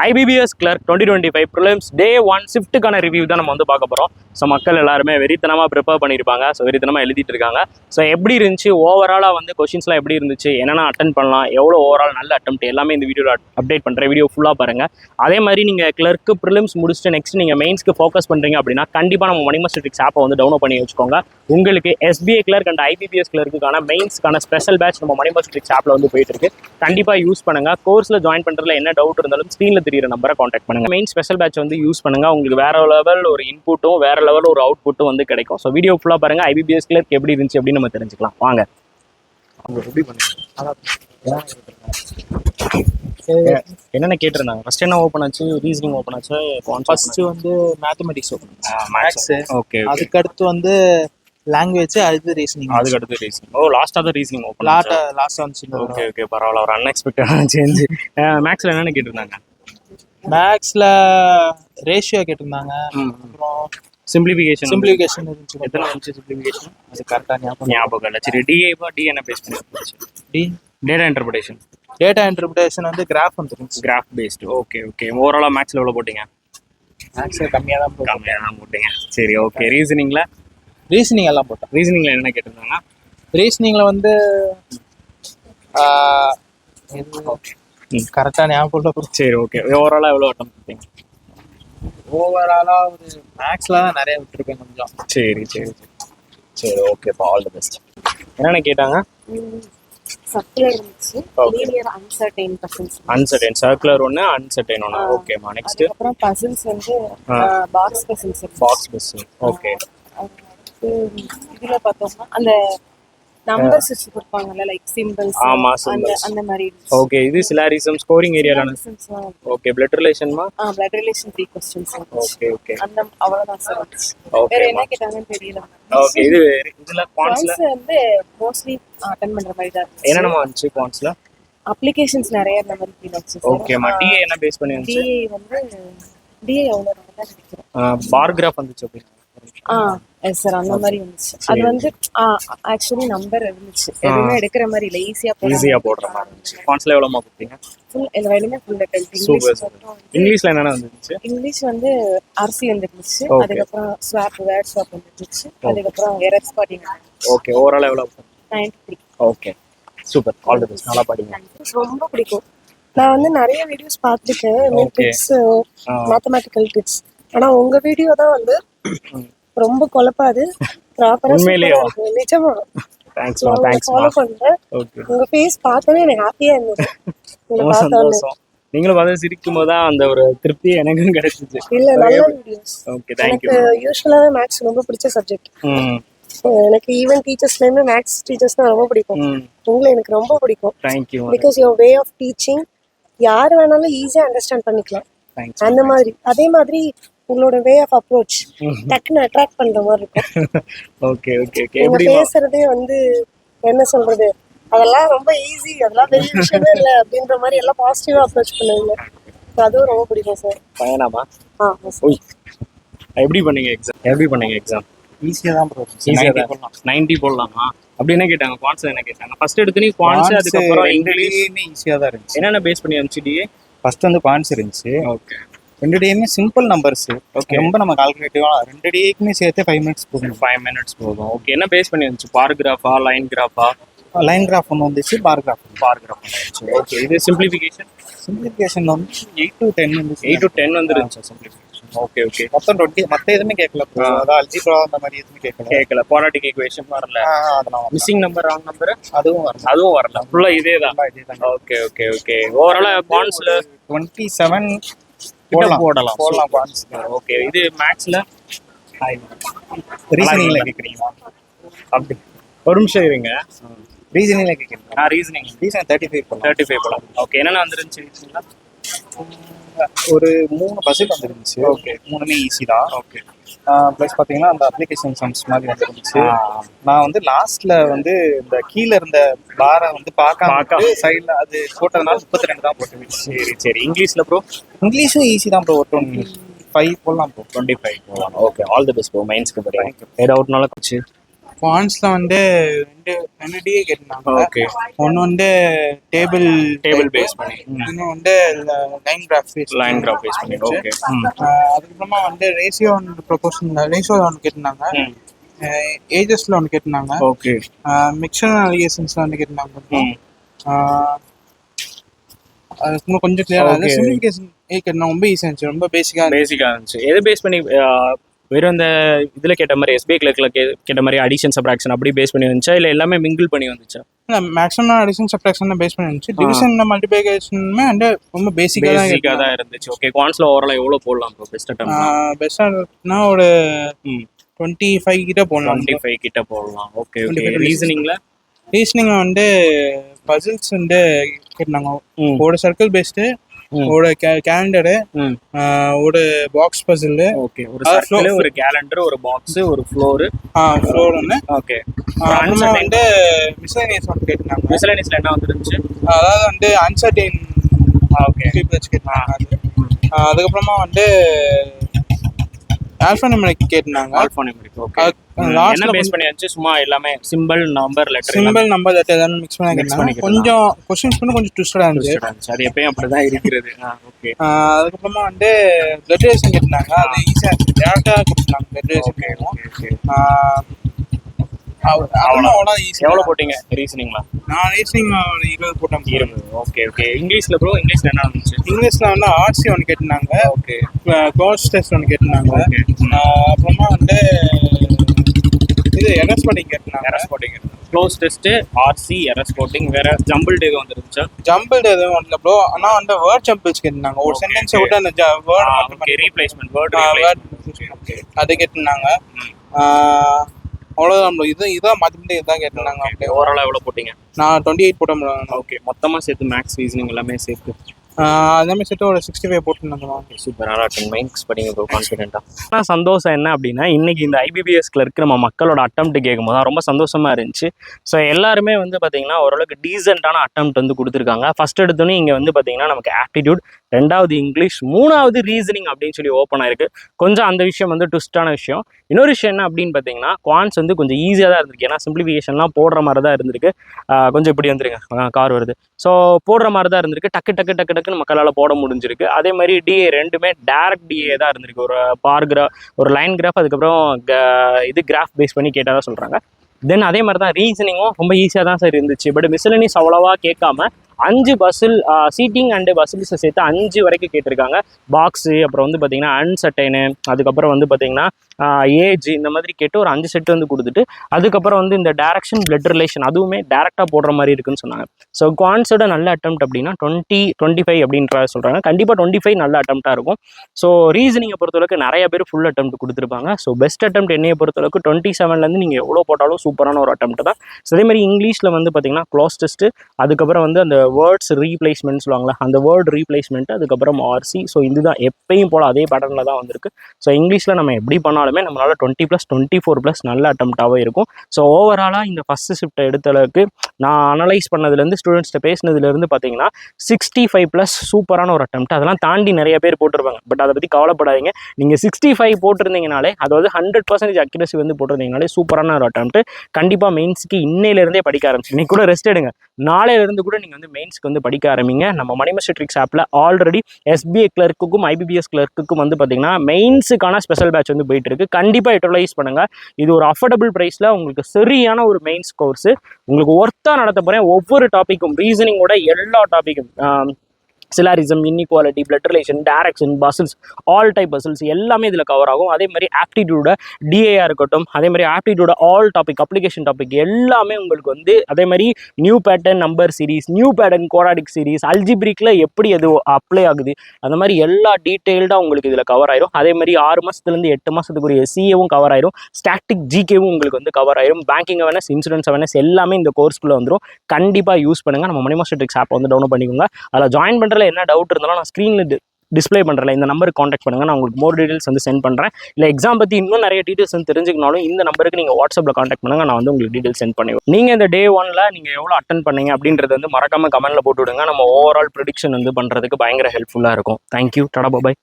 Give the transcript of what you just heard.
IBPS clerk twenty twenty five prelims day one ஷிஃப்ட்டுக்கான review தான் நம்ம வந்து பார்க்க போகிறோம் ஸோ மக்கள் எல்லாருமே வெறித்தனமாக ப்ரிப்பேர் பண்ணியிருப்பாங்க. ஸோ வெறித்தனமாக எழுதிட்டு இருக்காங்க ஸோ எப்படி இருந்துச்சு? ஓவராலாக வந்து கொஷின்ஸ்லாம் எப்படி இருந்துச்சு? என்னென்ன அட்டன் பண்ணலாம்? எவ்வளோ ஓவரால் நல்ல அட்டம் எல்லாமே இந்த வீடியோவில் அப்டேட் பண்ணுறேன் வீடியோ ஃபுல்லாக பாருங்கள் அதே மாதிரி நீங்கள் கிளர்க்கு ப்ரிலிம்ஸ் முடிச்சுட்டு நெக்ஸ்ட் நீங்கள் மெயின்ஸ்க்கு ஃபோக்கஸ் பண்ணுறீங்க அப்படின்னா கண்டிப்பாக நம்ம மணிமஸ்டிக்ஸ் ஆப்பை வந்து டவுன்லோட் பண்ணி வச்சுக்கோங்க. உங்களுக்கு எஸ்பிஐ கிளர்க் அண்ட் ஐபிபிஎஸ் கிளர்க்குக்கான மெயின்ஸ்க்கான ஸ்பெஷல் பேட்ச் நம்ம மணிமஸ்டிக்ஸ் ஆப்பில் வந்து போயிட்டு இருக்கு. கண்டிப்பாக யூஸ் பண்ணுங்க. கோர்ஸில் ஜாயின் பண்ணுறதுல என்ன டவுட் இருந்தாலும் ஸ்க்ரீனில் தெரியிற நம்பரை காண்டாக்ட் பண்ணுங்க. மெயின் ஸ்பெஷல் பேட்ச் வந்து யூஸ் பண்ணுங்க. உங்களுக்கு வேற லெவல் ஒரு இன்புட்டும் வேறு லெவல் ஒரு அவுட்புட்டும் வந்து கிடைக்கும். ஸோ வீடியோ ஃபுல்லாக பாருங்க. ஐபிபிஎஸ் கிளர்க் எப்படி இருந்துச்சு அப்படின்னு நம்ம தெரிஞ்சுக்கலாம். வாங்க. என்னென்ன கேட்டிருந்தாங்க? ஃபர்ஸ்ட் என்ன ஓப்பன் ஆச்சு? ரீசனிங் ஓப்பன் ஆச்சு? ஃபர்ஸ்ட் வந்து மேத்தமெட்டிக்ஸ் மேக்ஸ் ஓகே அதுக்கு அடுத்து வந்து லாங்குவேஜ் அடுத்து ரீசனிங் அதுக்கு அடுத்து ரீசனிங் ஓ லாஸ்ட்டாக தான் ரீசனிங் ஓப்பன் லாஸ்ட் லாஸ்ட் வந்துச்சு. ஓகே ஓகே பரவாயில்ல. ஒரு அன்எக்ஸ்பெக்டடான சேஞ்ச் மேக்ஸில் என்னென்ன கேட்டிருந்தாங்க? மேக்ஸ்ல ரேஷியோ கேட்டிருந்தாங்க. அப்புறம் சிம்பிளிஃபிகேஷன் சிம்பிளிஃபிகேஷன் இருந்துச்சு எத்தனை வந்துச்சு சிம்பிளிஃபிகேஷன் அது கரெக்டா ஞாபகம் ஞாபகம் இல்லை. சரி டிஏவா டி என்ன பேஸ் பண்ணி D data interpretation data interpretation வந்து கிராஃப் வந்துருந்துச்சு. கிராஃப் பேஸ்டு ஓகே ஓகே ஓவராலாக மேக்ஸில் எவ்வளோ போட்டீங்க? மேக்ஸ் கம்மியா தான் கம்மியாக தான் போட்டீங்க. சரி ஓகே ரீசனிங்கில் ரீசனிங் எல்லாம் போட்டோம் ரீசனிங்கில் என்ன கேட்டிருந்தாங்க? ரீசனிங்ல வந்து கரெக்டா ஞாபகம் சரி ஓகே ஓவராலாக எவ்வளோ அட்டம் போட்டீங்க? ஓவராலா ஒரு மேக்ஸ்ல தான் நிறைய விட்டுருக்கேன் கொஞ்சம். சரி சரி சரி. சரி ஓகேப்பா ஆல் தி பெஸ்ட் என்னென்ன கேட்டாங்க? சர்க்குலர் இருந்துச்சு. லீனியர் அன்சர்டைன் அன்சர்டைன் சர்க்குலர் ஒன்று அன்சர்டைன் ஒன்று. ஓகேம்மா நெக்ஸ்ட் அதுக்கப்புறம் பசில்ஸ் வந்து. பாக்ஸ் பசில்ஸ் பாக்ஸ் பஸ் ஓகே இதுல பார்த்தோம்னா அந்த நம்பர்ஸ் வச்சு கொடுப்பாங்கல்ல லைக் சிம்பிள்ஸ் ஆமா, அந்த symbols. அந்த மாதிரி. ஓகே இது சிலாரிசம் ஸ்கோரிங் ஏரியாலான okay blood ரிலேஷன்மா blood relation three questions okay okay அந்த அவ்வளவுதான் சார் Okay, வேற என்ன. கேட்டாங்கன்னு தெரியல. ஓகே இது இதுல Points வந்து மோஸ்ட்லி அட்டன் பண்ற மாதிரி தான் என்னென்னமா வந்துச்சு குவான்ஸ்ல அப்ளிகேஷன்ஸ் நிறைய இந்த மாதிரி ஃபீல் ஆச்சு ஓகேம்மா டிஏ என்ன பேஸ் பண்ணி வந்துச்சு டிஏ வந்து டிஏ தான் நினைக்கிறேன் பார் கிராஃப் வந்துச்சு அப்படி. ஆ எஸ் சார் அந்த மாதிரி இருந்துச்சு. அது வந்து ஆக்சுவலி நம்பர் இருந்துச்சு. எதுவுமே எடுக்கிற மாதிரி இல்லை. ஈஸியா ஈஸியா போடுற மாதிரி இருந்துச்சு. குவான்ஸ்ல எவ்வளோமா கொடுத்தீங்க? ஃபுல் எல்லா ஃபுல் இங்கிலீஷ் இங்கிலீஷ்ல என்னென்ன வந்துச்சு இங்கிலீஷ் வந்து அரிசி வந்துருந்துச்சு. அதுக்கப்புறம் ஸ்வாப் வேர்ட் ஸ்வாப் வந்துருச்சு அதுக்கப்புறம் எரர் ஸ்பாட்டிங் ஓகே ஓவரால் எவ்வளோ ninety three okay super all the best நல்லா படிங்க. ரொம்ப பிடிக்கும். நான் வந்து நிறைய வீடியோஸ் பார்த்துருக்கேன். ட்ரிக்ஸ். மேத்தமேட்டிக்கல் ட்ரிக்ஸ் ஆனா உங்க வீடியோ தான் வந்து ரொம்ப குழப்பாது. ப்ராப்பரா உண்மையிலேயேவா? நிஜமா. தேங்க்ஸ்மா ஃபாலோ பண்றேன். ஓகே உங்க ஃபேஸ் பார்த்தோன்னே எனக்கு ஹாப்பியா உங்களை ரொம்ப சந்தோஷம். நீங்களும் பார்த்து சிரிக்கும் போது அந்த ஒரு திருப்தி எனக்கும் கிடைச்சிச்சு. இல்ல நல்ல வீடியோஸ் ஓகே எனக்கு தேங்க்யூ யூஸ்வலாவே மேக்ஸ் ரொம்ப பிடிச்ச சப்ஜெக்ட் ம். எனக்கு ஈவன் டீச்சர்ஸ்ல இருந்து மேக்ஸ் டீச்சர்ஸ் தான் ரொம்ப பிடிக்கும். ம். உங்களை எனக்கு ரொம்ப பிடிக்கும். Thank you because your way of teaching யார் வேணாலும் ஈஸியா அண்டர்ஸ்டாண்ட் பண்ணிக்கலாம். தேங்க்ஸ் அந்த மாதிரி அதே மாதிரி உங்களோட வே ஆஃப் அப்ரோச் டக்குன்னு அட்ராக்ட் பண்ற மாதிரி இருக்கும். ஓகே ஓகே ஓகே எப்படி பேசுறதே வந்து என்ன சொல்றது? அதெல்லாம் ரொம்ப ஈஸி அதெல்லாம் பெரிய விஷயமே இல்ல அப்படின்ற மாதிரி எல்லாம் பாசிட்டிவா அப்ரோச் பண்ணுவீங்க. அதுவும் ரொம்ப பிடிக்கும் சார் பையனாமா ஆ ஓய் எப்படி பண்ணீங்க எக்ஸாம் எப்படி பண்ணீங்க எக்ஸாம் ஈஸியா தான் ப்ரோ ஈஸியாக தான். நைன்டி போடலாமா? அப்படி என்ன கேட்டாங்க? குவான்ஸ் என்ன கேட்டாங்க? ஃபர்ஸ்ட் எடுத்து நீ குவான்ஸ் அதுக்கப்புறம் இங்கிலீஷ் ஈஸியா தான் இருந்துச்சு. என்னென்ன பேஸ் பண்ணி டிஏ ஃபர்ஸ்ட் வந்து குவான்ஸ் இருந்துச்சு. ஓகே ரெண்டு டேயுமே சிம்பிள் நம்பர்ஸ் Okay. ரொம்ப நம்ம கால்குலேட்டிவா ரெண்டு டேக்குமே சேர்த்து ஃபைவ் மினிட்ஸ் போகணும் ஃபைவ் மினிட்ஸ் போதும். ஓகே என்ன பேஸ் பண்ணி வந்துச்சு பார் கிராஃபா லைன் கிராஃபா லைன் கிராஃப் ஒன்று வந்துச்சு பார் கிராஃப் பார் கிராஃப் வந்துச்சு. ஓகே இது சிம்பிளிஃபிகேஷன் சிம்பிளிஃபிகேஷன் வந்து எயிட் டு டென் வந்துச்சு. எயிட் டு டென் வந்துருந்துச்சு சிம்பிளிஃபிகேஷன் ஓகே ஓகே மொத்தம் டுவெண்ட்டி மற்ற எதுவுமே கேட்கல. அதான் அல்ஜிப்ரா அந்த மாதிரி எதுவுமே கேட்கல கேட்கல குவாடிக் ஈக்குவேஷன் வரல. அதெல்லாம். மிஸ்ஸிங் நம்பர் ராங் நம்பர் அதுவும் வரல. அதுவும் வரல. ஃபுல்லா இதே தான் ஓகே ஓகே ஓகே ஓவராலா குவான்ஸ்ல டுவெண்ட்டி செவன் போடலாம். போடலாம். போடலாம் ஓகே இது மேக்ஸ்ல ரீசனிங்ல கேட்குறீங்களா அப்படி. ஒரு நிமிஷம் இருங்க. ரீசனிங்ல கேட்குறீங்களா நான் ரீசனிங் ரீசன் தேர்ட்டி ஃபைவ் போடலாம். தேர்ட்டி ஃபைவ் போலாம் ஓகே என்னென்ன வந்துருந்துச்சு? ஒரு மூணு பஸ்ஸில் வந்துருந்துச்சு. Okay. மூணுமே ஈஸி தான். ஓகே ப்ளஸ் பார்த்தீங்கன்னா அந்த அப்ளிகேஷன் சம்ஸ் மாதிரி வந்துருந்துச்சு. நான் வந்து லாஸ்ட்ல வந்து இந்த கீழே இருந்த பாரை வந்து பார்க்காம. சைடில் அது போட்டதுனால முப்பத்தி ரெண்டு தான் போட்டு சரி சரி. இங்கிலீஷ்ல ப்ரோ இங்கிலீஷும் ஈஸி தான் ப்ரோ ஒரு ஃபைவ் போடலாம் ப்ரோ டுவெண்ட்டி ஃபைவ் போகலாம் okay all the best bro மைன்ஸ்க்கு படி ஏ டவுட்னால குவான்ஸ்ல வந்து ரெண்டு ரெண்டு டிஏ கேட்டிருந்தாங்க. ஓகே. ஒன்று வந்து டேபிள் டேபிள் பேஸ் பண்ணி. இன்னும் வந்து line graph line graph base பண்ணி. ஓகே. அதுக்கப்புறமா வந்து ரேஷியோ ஒன்று ப்ரொபோஷன் ரேஷியோ ஒன்று கேட்டிருந்தாங்க. ஏஜஸ்ல ஒன்று கேட்டிருந்தாங்க. ஓகே. மிக்சர் அலிகேஷன்ஸ்ல ஒன்று கேட்டிருந்தாங்க. கொஞ்சம். கிளியர். சிம்பிளிஃபிகேஷன் ஏ கேட்டா ரொம்ப ஈஸியாக இருந்துச்சு. ரொம்ப பேசிக்காக பேசிக்காக இருந்துச்சு. எது பேஸ் பண்ணி வெறும் இந்த இதில் கேட்ட மாதிரி எஸ்பிஐ கிளர்க்கில் கே கேட்ட மாதிரி அடிஷன் சப்ராக்ஷன் அப்படி பேஸ் பண்ணி வந்துச்சா? இல்லை எல்லாமே மிங்கிள் பண்ணி வந்துச்சா? மேக்ஸிமம் அடிஷன் சப்ட்ராக்ஷன் பேஸ் பண்ணி இருந்துச்சு டிவிஷன் மல்டிபிகேஷனுமே வந்து ரொம்ப பேசிக்காக தான் பேசிக்காக தான் இருந்துச்சு. ஓகே குவான்ஸ்ல ஓவரால் எவ்வளோ போடலாம் இப்போ பெஸ்ட் அட்டம் பெஸ்ட்டாக ஒரு டுவெண்ட்டி ஃபைவ் கிட்ட போடலாம். டுவெண்ட்டி ஃபைவ் கிட்ட போடலாம். ஓகே ஓகே 25 ரீசனிங்ல ரீசனிங் வந்து பசில்ஸ் வந்து கேட்டாங்க ஒரு சர்க்கிள் பேஸ்டு. ஒரு கேலண்டரு ஒரு பாக்ஸ் பசில் ஓகே ஒரு ஆ, சர்க்கிள். ஒரு கேலண்டர் ஒரு பாக்ஸ் ஒரு ஃப்ளோர் ஃப்ளோர் ஒன்று ஓகே அப்புறமா வந்து மிஸ்லேனியஸ் ஒன்று கேட்டாங்க மிஸ்லனிஸ்ல என்ன வந்துருந்துச்சு? அதாவது வந்து அன்சர்டைன் ஓகே கேட்டாங்க அது ஆஹ் அதுக்கப்புறமா வந்து ஆல்ஃபானிமிக் கேட்டாங்க ஆல்ஃபானிமிக் ஓகே என்ன பேஸ் பண்ணி வந்துச்சு சும்மா எல்லாமே simple number letter simple number letter ஏதாவது மிக்ஸ் பண்ணி கேட்டாங்க. கொஞ்சம் கொஸ்டின்ஸ் வந்து கொஞ்சம் ட்விஸ்டடாக இருந்துச்சு. அது எப்பயும் அப்படிதான் இருக்கிறது. ஓகே அதுக்கப்புறமா வந்து பிளட் ரேஷன் கேட்டாங்க அது ஈஸியாக இருந்துச்சு டேரக்டாக கொடுத்துருந்தாங்க பிளட் ரேஷன் ஓகே அவ்வளோ அவ்வளோ ஈஸி எவ்வளோ போட்டீங்க? ரீசனிங்ல நான் ஒரு இருபது போட்டேன். இருபது. ஓகே ஓகே இங்கிலீஷ்ல ப்ரோ இங்கிலீஷ்ல என்ன வந்துச்சு இங்கிலீஷ்ல வந்து ஆர்சி ஒன்று கேட்டிருந்தாங்க. ஓகே கோர்ஸ் டெஸ்ட் ஒன்று கேட்டிருந்தாங்க. அப்புறமா வந்து இது எரஸ் பண்ணி கேட்டிருந்தாங்க. Errors cloze test RC errors spotting வேற ஜம்பிள்டு எதுவும் வந்துருந்துச்சா? ஜம்பிள் எதுவும் வரல ப்ரோ ஆனா வந்து வேர்ட் ஜம்பிள்ஸ் கேட்டிருந்தாங்க ஒரு சென்டென்ஸை. விட்டு அந்த வேர்ட் ரீப்ளேஸ்மெண்ட் வேர்ட் வேர்ட் அது கேட்டிருந்தாங்க. அவ்வளோதான் bro. இது இதான் மற்றபடி இதுதான் கேட்டிருந்தாங்க அப்படியே ஓவராலாக எவ்வளோ போட்டீங்க நான் டுவெண்ட்டி எயிட் bro. ஓகே மொத்தமாக சேர்த்து மேக்ஸ் ரீசனிங் எல்லாமே சேர்த்து ஆஹ் அதே மாதிரி சேர்த்து ஒரு சிக்ஸ்டி ஃபைவ் போட்டுருந்தாங்க சூப்பர் நல்லா டென் மைக்ஸ் படிங்க ப்ரோ கான்ஃபிடென்ட்டாக ஆனால் சந்தோஷம் என்ன அப்படின்னா இன்னைக்கு இந்த ஐபிபிஎஸ் கிளர்க்கு நம்ம மக்களோட அட்டம்ப்ட் கேட்கும் போது ரொம்ப சந்தோஷமா இருந்துச்சு. ஸோ எல்லாருமே வந்து பார்த்தீங்கன்னா ஓரளவுக்கு டீசெண்டான அட்டம்ப்ட் வந்து கொடுத்துருக்காங்க. ஃபர்ஸ்ட் எடுத்தோன்னே இங்கே வந்து பார்த்தீங்கன்னா நமக்கு ஆப்டிடியூட் ரெண்டாவது இங்கிலீஷ் மூணாவது ரீசனிங் அப்படின்னு சொல்லி ஓப்பன் ஆயிருக்கு. கொஞ்சம் அந்த விஷயம் வந்து ட்விஸ்டான விஷயம். இன்னொரு விஷயம் என்ன அப்படின்னு பார்த்தீங்கன்னா குவான்ஸ் வந்து கொஞ்சம் ஈஸியாக தான் இருந்திருக்கு. ஏன்னா சிம்பிளிஃபிகேஷன்லாம் போடுற மாதிரி தான் இருந்திருக்கு. கொஞ்சம் இப்படி வந்துருங்க. கார் வருது. ஸோ போடுற மாதிரி தான் இருந்திருக்கு. டக்கு டக்கு டக்கு டக்குன்னு மக்களால் போட முடிஞ்சிருக்கு. அதே மாதிரி டிஏ ரெண்டுமே டேரக்ட் டிஏ தான் இருந்திருக்கு. ஒரு பார் கிராஃப் ஒரு லைன் கிராஃப் அதுக்கப்புறம் க- இது கிராஃப் பேஸ் பண்ணி கேட்டதாக சொல்கிறாங்க தென் அதே மாதிரி தான் ரீசனிங்கும் ரொம்ப ஈஸியாக தான் சார் இருந்துச்சு. பட் மிஸ்லனிஸ் அவ்வளோவா கேட்காம அஞ்சு பஸ்ஸில் சீட்டிங் அண்டு பஸ்ஸில்ஸை சேர்த்து அஞ்சு வரைக்கும் கேட்டிருக்காங்க. பாக்ஸு அப்புறம் வந்து பார்த்தீங்கன்னா அன்சர்டைனு அதுக்கப்புறம் வந்து பார்த்தீங்கன்னா ஏஜ் இந்த மாதிரி கேட்டு ஒரு அஞ்சு செட் வந்து கொடுத்துட்டு அதுக்கப்புறம் வந்து இந்த டேரக்ஷன் பிளட் ரிலேஷன் அதுவுமே டேரெக்டாக போடுற மாதிரி இருக்குன்னு சொன்னாங்க. ஸோ குவான்ஸோட நல்ல அட்டம் அப்படின்னா டுவெண்ட்டி டுவெண்ட்டி ஃபைவ் அப்படின்ற சொல்கிறாங்க கண்டிப்பாக டுவெண்ட்டி ஃபைவ் நல்ல அட்டம்ப்டாக இருக்கும். ஸோ ரீசனிங்கை பொறுத்தளவுக்கு நிறைய பேர் ஃபுல் அட்டம் கொடுத்துருப்பாங்க. ஸோ பெஸ்ட் அட்டம் என்னையை பொறுத்தளவுக்கு டுவெண்ட்டி செவன்லேருந்து நீங்கள் எவ்வளோ போட்டாலும் சூப்பரான ஒரு அட்டம் தான். ஸோ அதே மாதிரி இங்கிலீஷில் வந்து பார்த்தீங்கன்னா க்ளோஸ் டெஸ்ட்டு அதுக்கப்புறம் வந்து அந்த வேர்ட்ஸ் ரீப்ளேஸ்மெண்ட் சொல்லுவாங்களா அந்த வேர்ட் ரீப்ளேஸ்மெண்ட் அதுக்கப்புறம் ஆர்சி ஸோ இதுதான் எப்பயும் போல் அதே பேட்டர்னில் தான் வந்திருக்கு. ஸோ இங்கிலீஷில் நம்ம எப்படி பண்ணாலுமே நம்மளால் twenty plus twenty four plus நல்ல அட்டம்ப்டாகவே இருக்கும். ஸோ ஓவராலாக இந்த ஃபஸ்ட்டு ஷிஃப்ட்டை எடுத்த அளவுக்கு நான் அனலைஸ் பண்ணதுலேருந்து ஸ்டூடெண்ட்ஸ்கிட்ட பேசினதுலேருந்து பார்த்தீங்கன்னா சிக்ஸ்டி ஃபைவ் ப்ளஸ் சூப்பரான ஒரு அட்டம் அதெல்லாம் தாண்டி நிறைய பேர் போட்டிருப்பாங்க. பட் அதை பற்றி கவலைப்படாதீங்க. நீங்கள் சிக்ஸ்டி ஃபைவ் போட்டிருந்தீங்கனாலே அதாவது ஹண்ட்ரட் பர்சன்டேஜ் அக்யூரசி வந்து போட்டிருந்தீங்கனாலே சூப்பரான ஒரு அட்டம் கண்டிப்பாக மெயின்ஸுக்கு இன்னையிலேருந்தே படிக்க ஆரம்பிச்சு இன்னைக்கு கூட ரெஸ்ட் எடுங்க. நாளையிலேருந்து கூட நீங்கள் வந்து மெயின்ஸ்க்கு வந்து படிக்க ஆரம்பிங்க. நம்ம மணிமஸ்ட்ரிக்ஸ் ஆப்பில் ஆல்ரெடி எஸ்பிஐ கிளர்க்குக்கும் ஐபிபிஎஸ் கிளர்க்குக்கும் வந்து பார்த்தீங்கன்னா மெயின்ஸுக்கான ஸ்பெஷல் பேட்ச் வந்து போயிட்டுருக்கு. கண்டிப்பாக யூட்டிலைஸ் பண்ணுங்கள் இது ஒரு அஃபோர்டபுள் ப்ரைஸில் உங்களுக்கு சரியான ஒரு மெயின்ஸ் கோர்ஸு உங்களுக்கு ஒர்த்தாக நடத்த போகிறேன் ஒவ்வொரு டாப்பிக்கும் ரீசனிங்கோட எல்லா டாப்பிக்கும் syllogism inequality blood relation direction puzzles all type puzzles எல்லாமே இதில் கவர் ஆகும். அதே மாதிரி ஆப்டிடியூட டிஏஆ இருக்கட்டும் அதே மாதிரி aptitude all topic application topic எல்லாமே உங்களுக்கு வந்து அதே மாதிரி new pattern number series new pattern quadratic series அல்ஜிபிரிக்கில் எப்படி அது அப்ளை ஆகுது அந்த மாதிரி எல்லா டீட்டெயில்டாக உங்களுக்கு இதில் கவர் ஆயிரும். அதே மாதிரி ஆறு மாதத்துலேருந்து எட்டு மாதத்துக்குரிய சிஏவும் கவர் ஆயிரும். ஸ்டாட்டிக் ஜிகேவும் உங்களுக்கு வந்து கவர் ஆயிரும். பேங்கிங் அவேர்னஸ் இன்சூரன்ஸ் அவேர்னஸ் எல்லாமே இந்த கோர்ஸ்க்குள்ளே வந்துடும் கண்டிப்பாக யூஸ் பண்ணுங்கள் நம்ம மணிமாஸ்டர் ட்ரிக்ஸ் ஆப் வந்து டவுன்லோட் பண்ணிக்கோங்க. அதில் ஜாயின் பண்ணுறதுல என்ன டவுட் இருந்தாலும் நான் ஸ்க்ரீனில் டிஸ்ப்ளே பண்ணுறல இந்த நம்பருக்கு காண்டாக்ட் பண்ணுங்கள் நான் உங்களுக்கு மோர் டீடைல்ஸ் வந்து சென்ட் பண்ணுறேன் இல்லை எக்ஸாம் பற்றி இன்னும் நிறைய டீடைல்ஸ் வந்து தெரிஞ்சுக்கனாலும் இந்த நம்பருக்கு நீங்கள் வாட்ஸ்அப்பில் காண்டாக்ட் பண்ணுங்கள் நான் வந்து உங்களுக்கு டீடெயில் சென்ட் பண்ணுவேன் நீங்கள் இந்த டே ஒனில் நீங்கள் எவ்வளோ அட்டன் பண்ணீங்க அப்படின்றது வந்து மறக்காமல் கமெண்ட்டில் போட்டு விடுங்க. நம்ம ஓவரால் ப்ரிடிக்ஷன் வந்து பண்ணுறதுக்கு பயங்கர ஹெல்ப்ஃபுல்லாக இருக்கும். தேங்க்யூ டடா பாய்